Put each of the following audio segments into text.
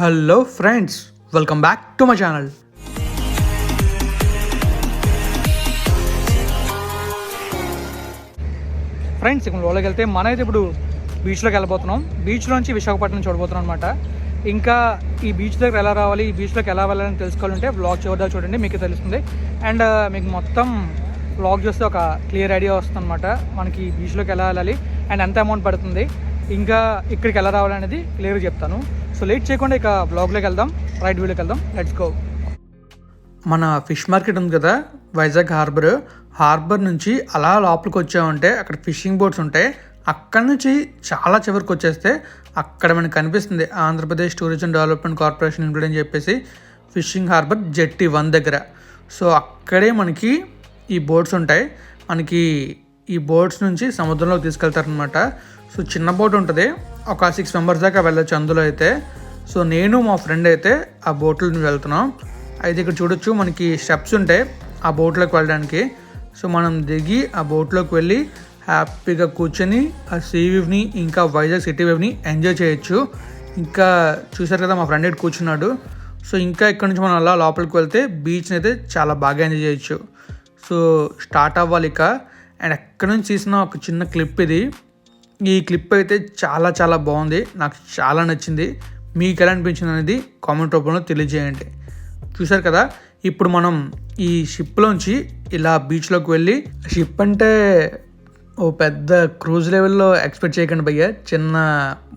Hello friends welcome back to my channel. Friends ఇక్కడ లోపలికి వెళ్తే మనమైతే ఇప్పుడు బీచ్లోకి వెళ్ళబోతున్నాం. బీచ్లోంచి విశాఖపట్నం చూడబోతున్నాం అనమాట ఇంకా ఈ బీచ్ దగ్గర ఎలా రావాలి ఈ బీచ్లోకి ఎలా వెళ్ళాలని తెలుసుకోవాలంటే బ్లాగ్ చూడదా చూడండి మీకు తెలుస్తుంది. అండ్ మీకు మొత్తం బ్లాగ్ చూస్తే ఒక క్లియర్ ఐడియా వస్తుంది అనమాట మనకి ఈ బీచ్లోకి ఎలా వెళ్ళాలి అండ్ ఎంత అమౌంట్ పడుతుంది. ఇంకా ఇక్కడికి ఎలా రావాలనేది క్లియర్గా చెప్తాను. సో లేట్ చేయకుండా ఇక బ్లాగ్లోకి వెళ్దాం. రైట్ వ్యూలోకి వెళ్దాం. లెట్స్ గో మన ఫిష్ మార్కెట్ ఉంది కదా వైజాగ్ హార్బర్. హార్బర్ నుంచి అలా లోపలికి వచ్చామంటే అక్కడ ఫిషింగ్ బోట్స్ ఉంటాయి. అక్కడ నుంచి చాలా చివరికి వచ్చేస్తే అక్కడ మనకు కనిపిస్తుంది Andhra Pradesh tourism development corporation limited అని చెప్పేసి ఫిషింగ్ హార్బర్ జెట్టి వన్ దగ్గర. సో అక్కడే మనకి ఈ బోట్స్ ఉంటాయి. మనకి ఈ బోట్స్ నుంచి సముద్రంలోకి తీసుకెళ్తారనమాట సో చిన్న బోట్ ఉంటుంది. ఒక సిక్స్ మెంబర్స్ దాకా వెళ్ళొచ్చు అందులో అయితే. సో నేను మా ఫ్రెండ్ అయితే ఆ బోట్లో వెళ్తున్నాం. అయితే ఇక్కడ చూడొచ్చు మనకి స్టెప్స్ ఉంటాయి ఆ బోట్లోకి వెళ్ళడానికి. సో మనం దిగి ఆ బోట్లోకి వెళ్ళి హ్యాపీగా కూర్చొని ఆ సీ వ్యూని ఇంకా వైజాగ్ సిటీ వ్యూని ఎంజాయ్ చేయొచ్చు. ఇంకా చూసారు కదా మా ఫ్రెండ్ అయితే కూర్చున్నాడు. సో ఇంకా ఇక్కడ నుంచి మనం అలా లోపలికి వెళ్తే బీచ్ని అయితే చాలా బాగా ఎంజాయ్ చేయొచ్చు. సో స్టార్ట్ అవ్వాలి ఇక. అండ్ ఎక్కడి నుంచి తీసిన ఒక చిన్న క్లిప్ ఇది. ఈ క్లిప్ అయితే చాలా చాలా బాగుంది. నాకు చాలా నచ్చింది. మీకు ఎలా అనిపించింది అనేది కామెంట్ రూపంలో తెలియజేయండి. చూసారు కదా ఇప్పుడు మనం ఈ షిప్లోంచి ఇలా బీచ్లోకి వెళ్ళి షిప్ అంటే ఓ పెద్ద క్రూజ్ లెవెల్లో ఎక్స్పెక్ట్ చేయకండి భయ్య. చిన్న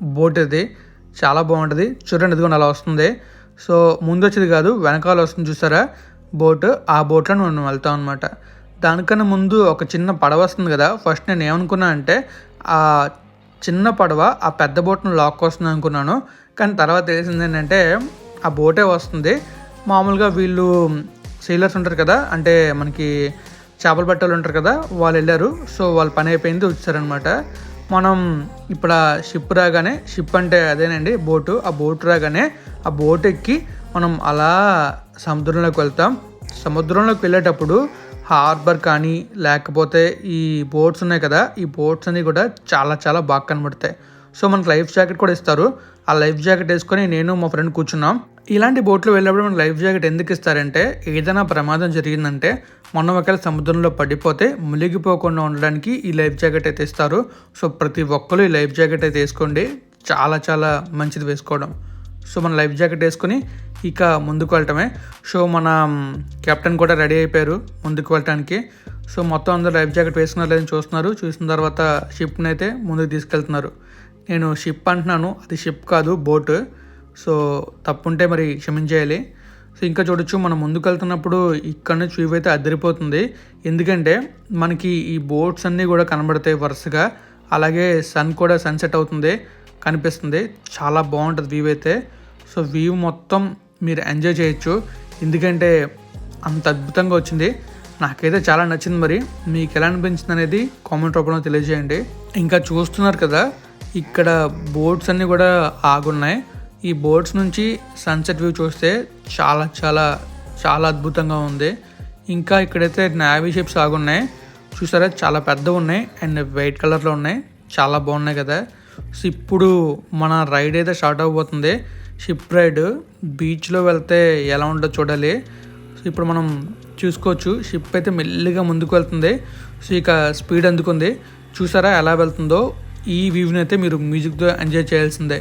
బోట్ ఇది. చాలా బాగుంటుంది. చూడండి ఇదిగో అలా వస్తుంది. సో ముందు వచ్చేది కాదు వెనకాల వస్తుంది చూసారా? బోట్. ఆ బోట్లో మనం వెళ్తాం అనమాట దానికన్నా ముందు ఒక చిన్న పడవ వస్తుంది కదా ఫస్ట్ నేను ఏమనుకున్నా అంటే ఆ చిన్న పడవ ఆ పెద్ద బోట్ను లాక్కొస్తుంది అనుకున్నాను. కానీ తర్వాత తెలిసింది ఏంటంటే ఆ బోటే వస్తుంది. మామూలుగా వీళ్ళు సేలర్స్ ఉంటారు కదా అంటే మనకి చేపలు పట్టాలు ఉంటారు కదా వాళ్ళు వెళ్ళారు. సో వాళ్ళ పని అయిపోయింది వచ్చారనమాట మనం ఇప్పుడు ఆ షిప్ రాగానే షిప్ అంటే అదేనండి బోటు. ఆ బోట్ రాగానే ఆ బోట్ ఎక్కి మనం అలా సముద్రంలోకి వెళ్తాం. సముద్రంలోకి వెళ్ళేటప్పుడు హార్బర్ కానీ లేకపోతే ఈ బోట్స్ ఉన్నాయి కదా ఈ బోట్స్ అన్నీ కూడా చాలా చాలా బాగా కనబడతాయి. సో మనకు లైఫ్ జాకెట్ కూడా ఇస్తారు. ఆ లైఫ్ జాకెట్ వేసుకొని నేను మా ఫ్రెండ్ కూర్చున్నాం. ఇలాంటి బోట్లో వెళ్ళినప్పుడు మనకు లైఫ్ జాకెట్ ఎందుకు ఇస్తారంటే ఏదైనా ప్రమాదం జరిగిందంటే మనం ఒకవేళ సముద్రంలో పడిపోతే మునిగిపోకుండా ఉండడానికి ఈ లైఫ్ జాకెట్ అయితే ఇస్తారు. సో ప్రతి ఒక్కరు ఈ లైఫ్ జాకెట్ అయితే వేసుకోండి. చాలా చాలా మంచిది వేసుకోవడం. సో మన లైఫ్ జాకెట్ వేసుకుని ఇక ముందుకు వెళ్ళటమే. సో మన కెప్టెన్ కూడా రెడీ అయిపోయారు ముందుకు వెళ్ళటానికి. సో మొత్తం అందరూ లైఫ్ జాకెట్ వేసుకున్నారు లేదని చూస్తున్నారు. చూసిన తర్వాత షిప్ని అయితే ముందుకు తీసుకెళ్తున్నారు. నేను షిప్ అంటున్నాను. అది షిప్ కాదు బోట్. సో తప్పుంటే మరి క్షమించేయాలి. సో ఇంకా చూడొచ్చు మనం ముందుకు వెళ్తున్నప్పుడు ఇక్కడ నుంచి వ్యూ అయితే అదిరిపోతుంది. ఎందుకంటే మనకి ఈ బోట్స్ అన్నీ కూడా కనబడతాయి వరుసగా. అలాగే సన్ కూడా సన్సెట్ అవుతుంది. కనిపిస్తుంది. చాలా బాగుంటుంది వ్యూ అయితే. సో వ్యూ మొత్తం మీరు ఎంజాయ్ చేయొచ్చు. ఎందుకంటే అంత అద్భుతంగా వచ్చింది. నాకైతే చాలా నచ్చింది మరి. మీకు ఎలా అనిపించింది అనేది కామెంట్ రూపంలో తెలియజేయండి. ఇంకా చూస్తున్నారు కదా ఇక్కడ బోట్స్ అన్నీ కూడా ఆగున్నాయి. ఈ బోట్స్ నుంచి సన్సెట్ వ్యూ చూస్తే చాలా చాలా చాలా అద్భుతంగా ఉంది. ఇంకా ఇక్కడైతే నావీ షిప్స్ ఆగున్నాయి. చూసారా చాలా పెద్దవి ఉన్నాయి. అండ్ వైట్ కలర్లో ఉన్నాయి. చాలా బాగున్నాయి కదా. సో ఇప్పుడు మన రైడ్ అయితే స్టార్ట్ అవబోతుంది. షిప్ రైడ్ బీచ్లో వెళ్తే ఎలా ఉంటుందో చూడాలి. సో ఇప్పుడు మనం చూసుకోవచ్చు. షిప్ అయితే మెల్లిగా ముందుకు వెళ్తుంది. సో ఇక స్పీడ్ అందుకుంది. చూసారా ఎలా వెళ్తుందో? ఈ వ్యూని అయితే మీరు మ్యూజిక్తో ఎంజాయ్ చేయాల్సిందే.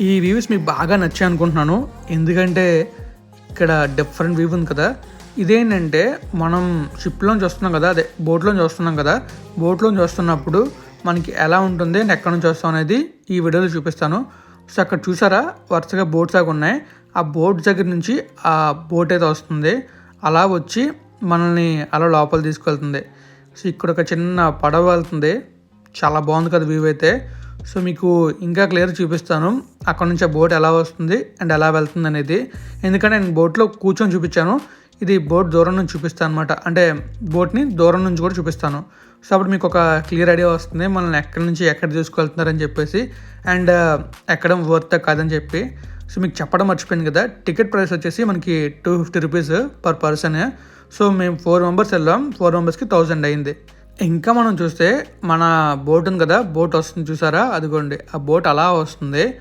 ఈ వ్యూస్ మీకు బాగా నచ్చాయి అనుకుంటున్నాను. ఎందుకంటే ఇక్కడ డిఫరెంట్ వ్యూ ఉంది కదా. ఇదేంటంటే మనం షిప్లోంచి వస్తున్నాం కదా అదే బోట్లోంచి వస్తున్నాం కదా. బోట్లోంచి వస్తున్నప్పుడు మనకి ఎలా ఉంటుంది అండ్ ఎక్కడి నుంచి వస్తాం అనేది ఈ వీడియోలో చూపిస్తాను. సో అక్కడ చూసారా? వరుసగా బోట్స్ దాకా ఉన్నాయి. ఆ బోట్ దగ్గర నుంచి ఆ బోట్ అయితే వస్తుంది. అలా వచ్చి మనల్ని అలా లోపల తీసుకెళ్తుంది. సో ఇక్కడ ఒక చిన్న పడవ వెళ్తుంది. చాలా బాగుంది కదా వ్యూ అయితే. సో మీకు ఇంకా క్లియర్ చూపిస్తాను. అక్కడ నుంచి ఆ బోట్ ఎలా వస్తుంది అండ్ ఎలా వెళ్తుంది అనేది. ఎందుకంటే నేను బోట్లో కూర్చొని చూపించాను. ఇది బోట్ దూరం నుంచి చూపిస్తాను అనమాట అంటే బోట్ని దూరం నుంచి కూడా చూపిస్తాను. సో అప్పుడు మీకు ఒక క్లియర్ ఐడియా వస్తుంది. మనల్ని ఎక్కడి నుంచి ఎక్కడ తీసుకెళ్తున్నారని చెప్పేసి. అండ్ ఎక్కడం వర్త్ కాదని చెప్పి. సో మీకు చెప్పడం మర్చిపోయింది కదా. టికెట్ ప్రైస్ వచ్చేసి మనకి two fifty rupees per person. So మేము ఫోర్ మెంబర్స్ వెళ్ళాం. ఫోర్ మెంబర్స్కి థౌజండ్ అయింది. ఇంకా మనం చూస్తే మన బోట్ ఉంది కదా బోట్ వస్తుంది చూసారా? అదిగోండి ఆ బోట్ అలా వస్తుంది.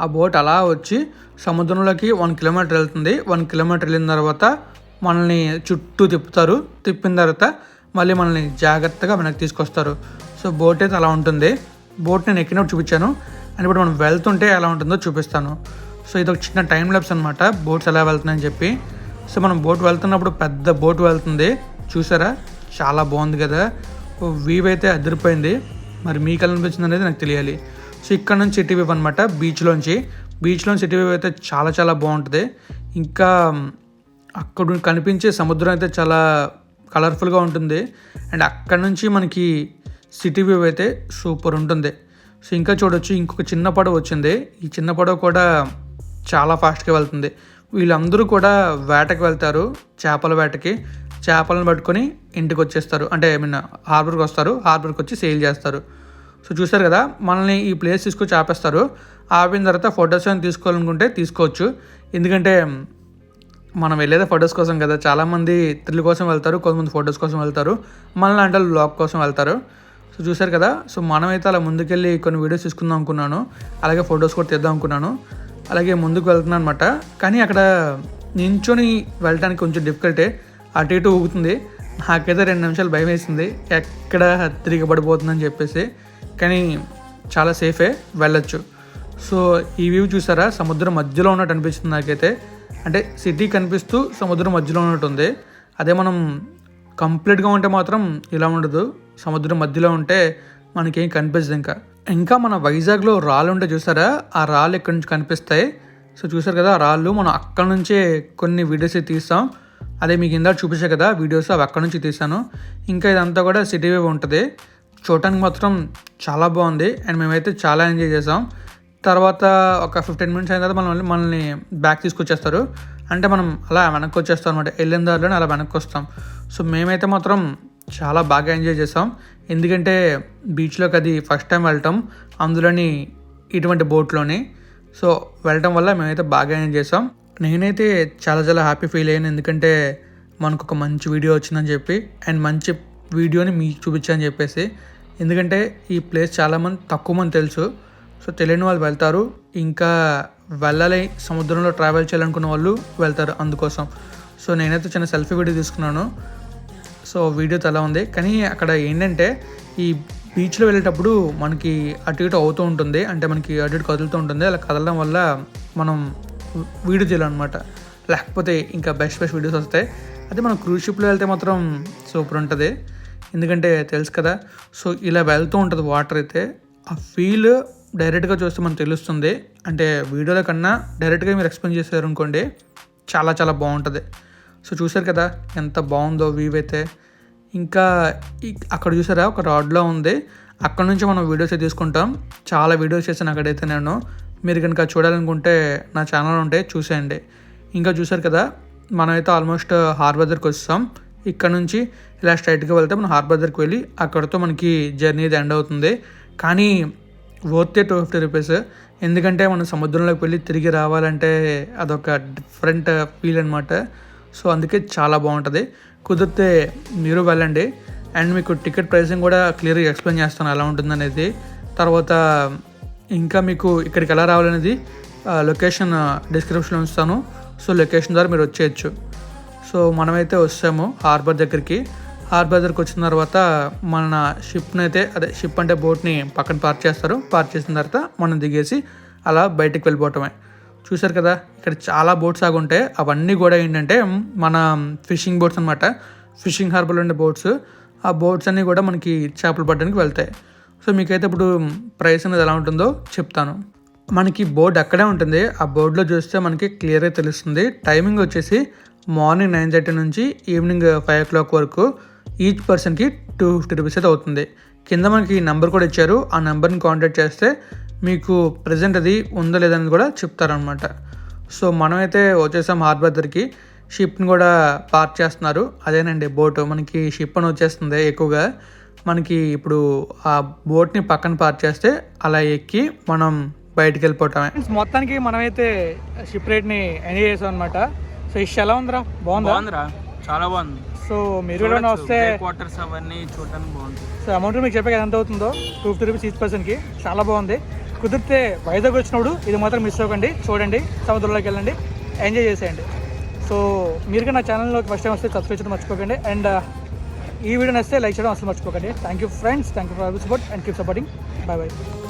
ఆ బోట్ అలా వచ్చి సముద్రంలోకి వన్ కిలోమీటర్ వెళ్తుంది. వన్ కిలోమీటర్ వెళ్ళిన తర్వాత మనల్ని చుట్టూ తిప్పుతారు. తిప్పిన తర్వాత మళ్ళీ మనల్ని జాగ్రత్తగా వెనక్కి తీసుకొస్తారు. సో బోట్ అయితే అలా ఉంటుంది. బోట్ నేను ఎక్కినప్పుడు చూపించాను. అండ్ ఇప్పుడు మనం వెళ్తుంటే ఎలా ఉంటుందో చూపిస్తాను. సో ఇది ఒక చిన్న టైం ల్యాబ్స్ అనమాట బోట్స్ ఎలా వెళ్తున్నాయని చెప్పి. సో మనం బోట్ వెళ్తున్నప్పుడు పెద్ద బోట్ వెళ్తుంది. చూసారా? చాలా బాగుంది కదా. వీవ్ అయితే అదిరిపోయింది. మరి మీకు ఎలా అనిపించింది అనేది నాకు తెలియాలి. సో ఇక్కడ నుంచి సిటీ వేవ్ అనమాట బీచ్లోంచి బీచ్లోని సిటీ వేవ్ అయితే చాలా చాలా బాగుంటుంది. ఇంకా అక్కడ కనిపించే సముద్రం అయితే చాలా కలర్ఫుల్గా ఉంటుంది. అండ్ అక్కడ నుంచి మనకి సిటీ వ్యూ అయితే సూపర్ ఉంటుంది. సో ఇంకా చూడొచ్చు ఇంకొక చిన్న పడవ వచ్చింది. ఈ చిన్న పడవ కూడా చాలా ఫాస్ట్గా వెళ్తుంది. వీళ్ళందరూ కూడా వేటకి వెళ్తారు చేపల వేటకి. చేపలను పట్టుకొని ఇంటికి వచ్చేస్తారు అంటే ఐ మీన్ హార్బర్కి వస్తారు. హార్బర్కి వచ్చి సేల్ చేస్తారు. సో చూసారు కదా మనల్ని ఈ ప్లేస్ తీసుకొచ్చి ఆపేస్తారు ఆపిన తర్వాత ఫొటోస్ ఏమైనా తీసుకోవాలనుకుంటే తీసుకోవచ్చు. ఎందుకంటే మనం వెళ్ళేదే ఫొటోస్ కోసం కదా. చాలామంది థ్రిల్ కోసం వెళ్తారు కొంతమంది ఫొటోస్ కోసం వెళ్తారు. మనల్ని అంటే బ్లాగ్ కోసం వెళ్తారు. సో చూసారు కదా సో మనమైతే అలా ముందుకెళ్ళి కొన్ని వీడియోస్ తీసుకుందాం అనుకున్నాను. అలాగే ఫొటోస్ కూడా తీద్దాం అనుకున్నాను. అలాగే ముందుకు వెళ్తున్నాను అనమాట కానీ అక్కడ నించొని వెళ్ళడానికి కొంచెం డిఫికల్టే అటు ఇటు ఊగుతుంది. నాకైతే రెండు నిమిషాలు భయం వేసింది. ఎక్కడ తిరిగి పడిపోతుందని చెప్పేసి. కానీ చాలా సేఫే వెళ్ళొచ్చు. సో ఈ వ్యూ చూసారా? సముద్రం మధ్యలో ఉన్నట్టు అనిపిస్తుంది నాకైతే. అంటే సిటీ కనిపిస్తూ సముద్రం మధ్యలో ఉన్నట్టు ఉంది. అదే మనం కంప్లీట్గా ఉంటే మాత్రం ఇలా ఉండదు. సముద్రం మధ్యలో ఉంటే మనకేం కనిపించదు ఇంకా. ఇంకా మన వైజాగ్లో రాళ్ళు ఉంటే చూసారా? ఆ రాళ్ళు ఇక్కడ నుంచి కనిపిస్తాయి? సో చూసారు కదా ఆ రాళ్ళు మనం అక్కడ నుంచే కొన్ని వీడియోస్ తీస్తాం. అదే మీకు ఇందా చూపించే కదా వీడియోస్ అవి అక్కడ నుంచి తీసాను ఇంకా ఇదంతా కూడా సిటీ వేవ్ ఉంటుంది. చూడటానికి మాత్రం చాలా బాగుంది. అండ్ మేమైతే చాలా ఎంజాయ్ చేసాం తర్వాత ఒక ఫిఫ్టీన్ మినిట్స్ అయిన తర్వాత మనల్ని మనల్ని బ్యాక్ తీసుకొచ్చేస్తారు. అంటే మనం అలా వెనక్కి వచ్చేస్తాం అనమాట వెళ్ళిన దారిలోనే అలా వెనక్కి వస్తాం. సో మేమైతే మాత్రం చాలా బాగా ఎంజాయ్ చేసాం ఎందుకంటే బీచ్లోకి అది ఫస్ట్ టైం వెళ్ళటం అందులోని ఇటువంటి బోట్లోని సో వెళ్ళటం వల్ల మేమైతే బాగా ఎంజాయ్ చేసాం నేనైతే చాలా చాలా హ్యాపీ ఫీల్ అయ్యాను. ఎందుకంటే మనకు ఒక మంచి వీడియో వచ్చిందని చెప్పి అండ్ మంచి వీడియోని మీకు చూపించని చెప్పేసి. ఎందుకంటే ఈ ప్లేస్ చాలామంది తక్కువ మంది తెలుసు. సో తెలియని వాళ్ళు వెళ్తారు. ఇంకా వెళ్ళాలి సముద్రంలో ట్రావెల్ చేయాలనుకున్న వాళ్ళు వెళ్తారు అందుకోసం. సో నేనైతే చిన్న సెల్ఫీ వీడియో తీసుకున్నాను. సో వీడియో అలా ఉంది. కానీ అక్కడ ఏంటంటే ఈ బీచ్లో వెళ్ళేటప్పుడు మనకి అటు ఇటు అవుతూ ఉంటుంది. అంటే మనకి అటు ఇటు కదులుతూ ఉంటుంది. అలా కదలడం వల్ల మనం వీడియో చేయాలన్నమాట. లేకపోతే ఇంకా బెస్ట్ బెస్ట్ వీడియోస్ వస్తాయి. అదే మనం క్రూజ్ షిప్లో వెళ్తే మాత్రం సూపర్ ఉంటుంది. ఎందుకంటే తెలుసు కదా సో ఇలా వెళ్తూ ఉంటుంది వాటర్ అయితే. ఆ ఫీల్ డైరెక్ట్గా చూస్తే మనకు తెలుస్తుంది. అంటే వీడియోల కన్నా డైరెక్ట్గా మీరు ఎక్స్ప్లెయిన్ చేశారు అనుకోండి చాలా చాలా బాగుంటుంది. సో చూసారు కదా ఎంత బాగుందో వ్యూ అయితే. ఇంకా అక్కడ చూసారా ఒక రాడ్లో ఉంది. అక్కడ నుంచి మనం వీడియోస్ తీసుకుంటాం. చాలా వీడియోస్ చేశాను అక్కడైతే నేను. మీరు కనుక చూడాలనుకుంటే నా ఛానల్ ఉంటే చూసేయండి. ఇంకా చూసారు కదా మనమైతే ఆల్మోస్ట్ హార్బర్కి uh, వస్తాం. ఇక్కడ నుంచి ఇలా స్ట్రైట్గా వెళ్తే మనం హార్బర్కి వెళ్ళి అక్కడితో మనకి జర్నీ ఎండ్ అవుతుంది. కానీ వర్త్ టూ ఫిఫ్టీ రూపీస్ ఎందుకంటే మనం సముద్రంలోకి వెళ్ళి తిరిగి రావాలంటే అదొక డిఫరెంట్ ఫీల్ అనమాట సో అందుకే చాలా బాగుంటుంది. కుదిరితే మీరు వెళ్ళండి. అండ్ మీకు టికెట్ ప్రైసింగ్ కూడా క్లియర్గా ఎక్స్ప్లెయిన్ చేస్తాను ఎలా ఉంటుందనేది. తర్వాత ఇంకా మీకు ఇక్కడికి ఎలా రావాలనేది లొకేషన్ డిస్క్రిప్షన్లో ఉంచుతాను. సో లొకేషన్ ద్వారా మీరు వచ్చేయచ్చు. సో మనమైతే వస్తాము హార్బర్ దగ్గరికి. హార్బర్ దగ్గరికి వచ్చిన తర్వాత మన షిప్ని అయితే అదే షిప్ అంటే బోట్ని పక్కన పార్క్ చేస్తారు. పార్క్ చేసిన తర్వాత మనం దిగేసి అలా బయటికి వెళ్ళిపోవటమే. చూసారు కదా ఇక్కడ చాలా బోట్స్ ఆగి ఉంటాయి అవన్నీ కూడా ఏంటంటే మన ఫిషింగ్ బోట్స్ అనమాట ఫిషింగ్ హార్బర్లో ఉండే బోట్స్ ఆ బోట్స్ అన్నీ కూడా మనకి చేపలు పట్టడానికి వెళ్తాయి. సో మీకైతే ఇప్పుడు ప్రైస్ అనేది ఎలా ఉంటుందో చెప్తాను. మనకి బోర్డు అక్కడే ఉంటుంది. ఆ బోర్డులో చూస్తే మనకి క్లియర్గా తెలుస్తుంది. టైమింగ్ వచ్చేసి మార్నింగ్ నైన్ థర్టీ నుంచి ఈవినింగ్ ఫైవ్ ఓ క్లాక్ వరకు ఈచ్ పర్సన్కి టూ ఫిఫ్టీ రూపీస్ అయితే అవుతుంది. కింద మనకి నెంబర్ కూడా ఇచ్చారు. ఆ నెంబర్ని కాంటాక్ట్ చేస్తే మీకు ప్రజెంట్ అది ఉందో లేదని కూడా చెప్తారనమాట సో మనమైతే వచ్చేసాం హార్బర్ దగ్గరికి షిప్ని కూడా పార్క్ చేస్తున్నారు. అదేనండి బోటు. మనకి షిప్ అని వచ్చేస్తుంది ఎక్కువగా. మనకి ఇప్పుడు ఆ బోట్ని పక్కన పార్క్ చేస్తే అలా ఎక్కి మనం బయటికి వెళ్ళిపోవటమే మొత్తానికి మనమైతే షిప్ రేట్ని ఎంజాయ్ చేసాం అనమాట సో ఇష్ ఎలా ఉందిరా? బాగుందా? బాగుందిరా. చాలా బాగుంది. సో మీరు కూడా వస్తే క్వార్టర్స్ అవన్నీ చూడడానికి బాగుంది. సో అమౌంట్ మీకు చెప్పాక ఎంత అవుతుందో? టూ ఫిఫ్టీ రూపీస్ ఈచ్ పర్సన్కి చాలా బాగుంది. కుదిరితే వైజాగ్ వచ్చినప్పుడు ఇది మాత్రం మిస్ అవ్వకండి. చూడండి. సముద్రంలోకి వెళ్ళండి. ఎంజాయ్ చేసేయండి. సో మీరు కూడా నా ఛానల్లోకి ఫస్ట్ టైం వస్తే సబ్స్క్రైబ్ చేయడం మర్చిపోకండి. అండ్ ఈ వీడియో నచ్చితే లైక్ చేయడం అసలు మర్చిపోకండి. Thank you friends thank you for support and keep supporting bye bye